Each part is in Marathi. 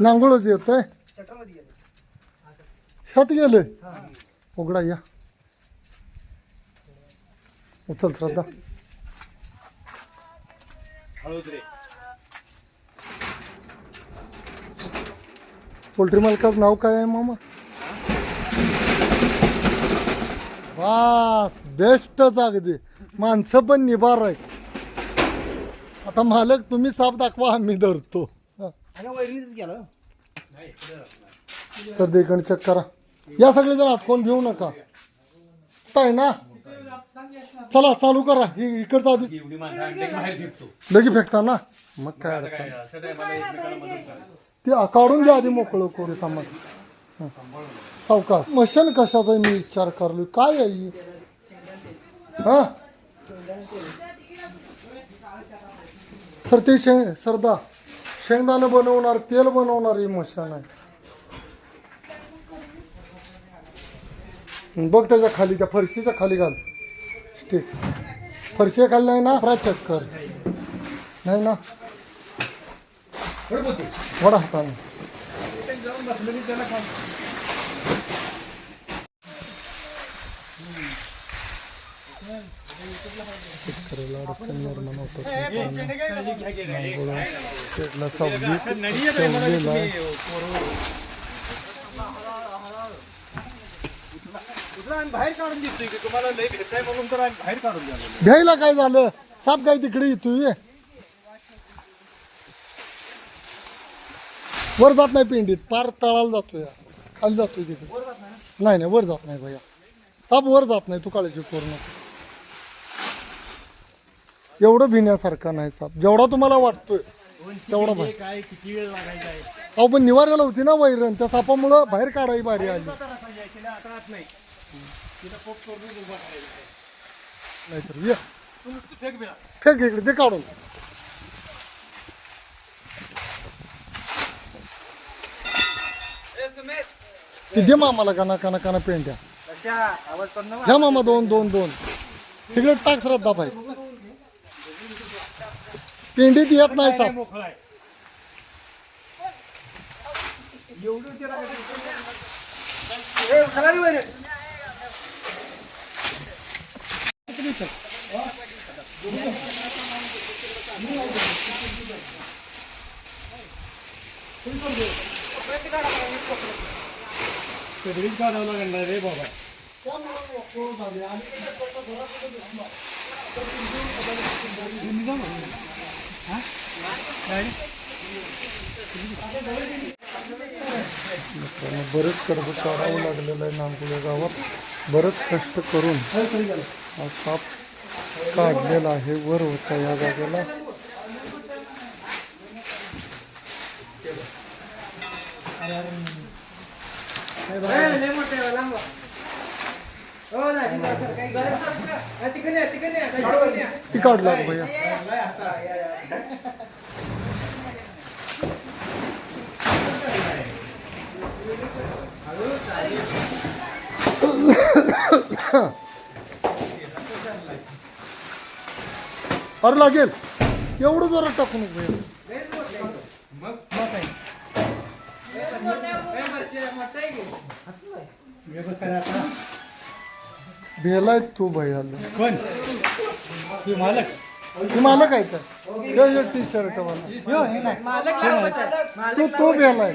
नांगोळच येतोय शटरमध्ये गेले. ह्यात गेलोय उघडा या. उचल श्रद्धा. पोल्ट्री मालकाचं नाव काय आहे मामा? वास बेस्टच अगदी माणसं पण निबार आहेत. आता मालक तुम्ही साप दाखवा आम्ही धरतो. वैरणीच गेलं. सध्या इकडे चेक करा. या सगळे जण हात कोण घेऊ नका. काय ना? चला चालू करा. इ- इकडचा आधी एवढी माणसं आणली की बाहेर फिरतो लगी फेकता ना? मग काय अडचण? एकमेकाला मदत ते काढून द्या आधी मोकळं करू सामान. हं. सावकाश. मशन कशाचा मी विचार करलो काय आहे ही? हा? सर ते शे सरदा. शेंगदाणं बनवणार तेल बनवणार ही मशान आहे. बघ त्याच्याखाली त्या फरशीच्या खाली घाल. स्टिक फरशी खाली नाही ना? फ्राय चेक कर. नाही ना? वडा हाताने. शेतकऱ्याला अडचण निर्माण होतात शेतला सावली भ्यायला काय झालं? साप काय तिकडे येतोय? वर जात नाही पिंडीत पार तळाला जातोय. खाली जातोय तिथे. नाही नाही वर जात नाही भैया. साप वर जात नाही तू काळजी करू नको. एवढं भिण्यासारखा नाही साप. जेवढा तुम्हाला वाटतोय तेवढा बाहेर काय किती वेळ लागायचा आहे? अहो पण निवाऱ्याला होती ना वैरण. त्या सापामुळं बाहेर काढावी बारी आली. नाहीतर ये. फेक इकडे ते काढून. ते दे मामाला काना काना काना पेंट्या घ्या मामा दोन दोन दोन. तिकडे टाक श्रद्धा पाय पेंडीत येत नाही साप. सगळीच काढावं लागणार रे बाबा. बरेच कर्ज काढावं लागलेलं आहे नांदुल्या गावात. बरंच कष्ट करून हा साप काढलेला आहे वर होता या जागेला. ती काढला भैया. अरे लागेल. एवढं जोरात टाकू नको भेलाय तू भैया कोण? मालक. तू मला काय तर टी शर्ट. मालक तू तो भेलाय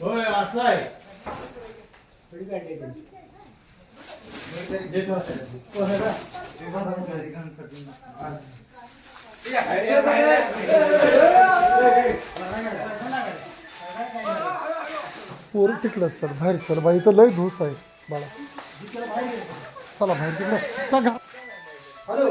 होय असं आहे. पोर तिकडं चल बाहेर चल बाई इथं लय धूस आहे. बाळा. चला बाहेर तिकडं. हॅलो. अरे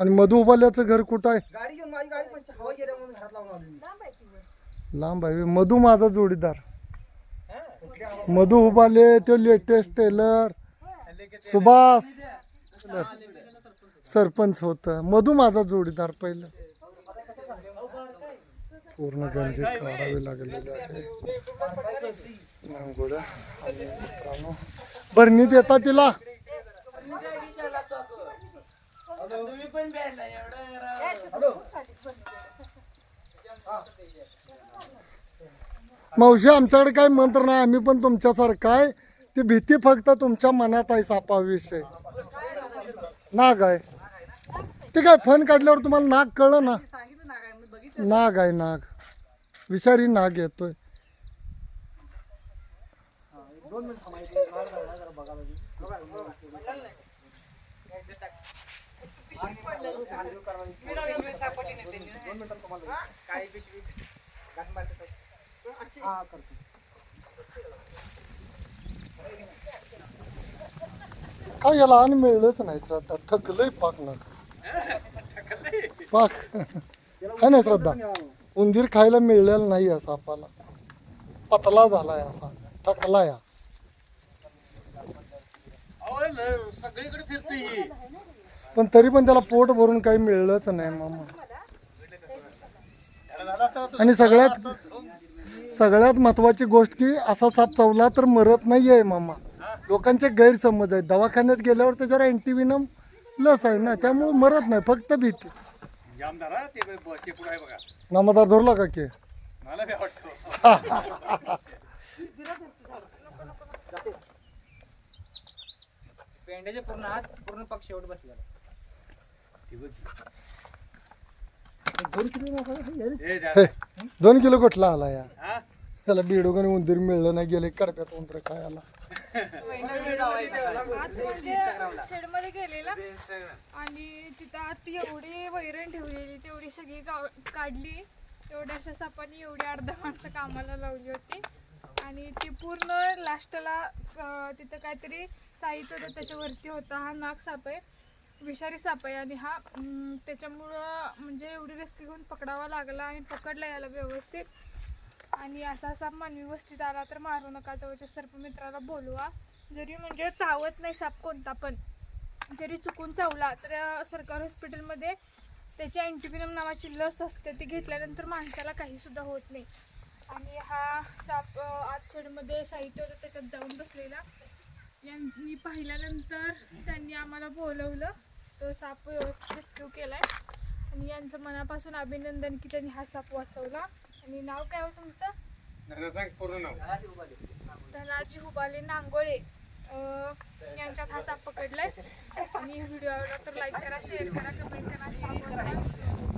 आणि मधु हुबाल्याचं घर कुठं आहे? गाडी घेऊन माझी गाडी पण हवा गेल्या म्हणून घरात लावून आलो मी. लांब आहे. मधु माझा जोडीदार. मधु हुबाले तो लेटेस्ट टेलर सुभाष. सरपंच होत. मधु माझा जोडीदार पहिलं. पूर्ण गंजे काढावे लागलेले आहे. आणि मित्रांनो बरणी देता तिला? मावशी आमच्याकडे काही मंत्र नाही. आम्ही पण तुमच्यासारखं आहे. ती भीती फक्त तुमच्या मनात आहे सापाविषयी. नाग आहे. ते काय फन काढल्यावर तुम्हाला नाग कळलं ना? नाग आहे नाग. विचारी नाग येतोय. काळी पिशवी हा करतो काय याला आणि मिळलंच नाही श्रद्धा? थकलंय पाक ना. पाक. है ना श्रद्धा? उंदीर खायला मिळलेला नाही या सापाला. पतला झालाय असा. थकला या सगळीकडे फिरते ही. पण तरी पण त्याला पोट भरून काही मिळलंच नाही मामा. आणि सगळ्यात सगळ्यात महत्वाची गोष्ट की असा साप चावला तर मरत नाहीये मामा. लोकांचे गैरसमज आहेत. दवाखान्यात गेल्यावर त्याच्यावर अँटीविनम लस आहे ना त्यामुळे मरत नाही फक्त भीती. जामदार नामदार धरला का के? पेंड्याचे पूर्ण हात पूर्ण पक्ष शेवट बसलेला. हे. हे दोन किलो कुठला आला या हा? त्याला बिडोगण उंदीर मिळलं नाही गेले कडप्यात उंदर खायला शेडमध्ये गेलेला आणि तिथं आत एवढी वैरण ठेवलेली तेवढी सगळी गाव काढली एवढ्याशा सापाने एवढी अर्धा माणसं कामाला लावली होती आणि ती पूर्ण लास्टला तिथं काहीतरी साहित्य होतं त्याच्यावरती होता हा नाग साप आहे विषारी साप आहे आणि हा त्याच्यामुळं म्हणजे एवढी रिस्क घेऊन पकडावा लागला आणि पकडला याला व्यवस्थित. आणि असा साप मानवी वस्तीत आला तर मारू नका जवळच्या सर्पमित्राला बोलवा. जरी म्हणजे चावत नाही साप कोणता पण. जरी चुकून चावला तर सरकारी हॉस्पिटलमध्ये त्याची अँटीबिनम नावाची लस असते ती घेतल्यानंतर माणसाला काहीसुद्धा होत नाही. आणि हा साप आज आत शेडमध्ये साहित्य होतं त्याच्यात जाऊन बसलेला. यांनी पाहिल्यानंतर त्यांनी आम्हाला बोलवलं. तो साप व्यवस्थित रेस्क्यू केलाय. आणि यांचं मनापासून अभिनंदन की त्यांनी हा साप वाचवला. आणि नाव काय हो तुमचं? धनाजी हुबाले नांगोळे. यांच्यात हा साप पकडलाय. आणि व्हिडिओ आवडला तर लाईक करा शेअर करा कमेंट करा. साप.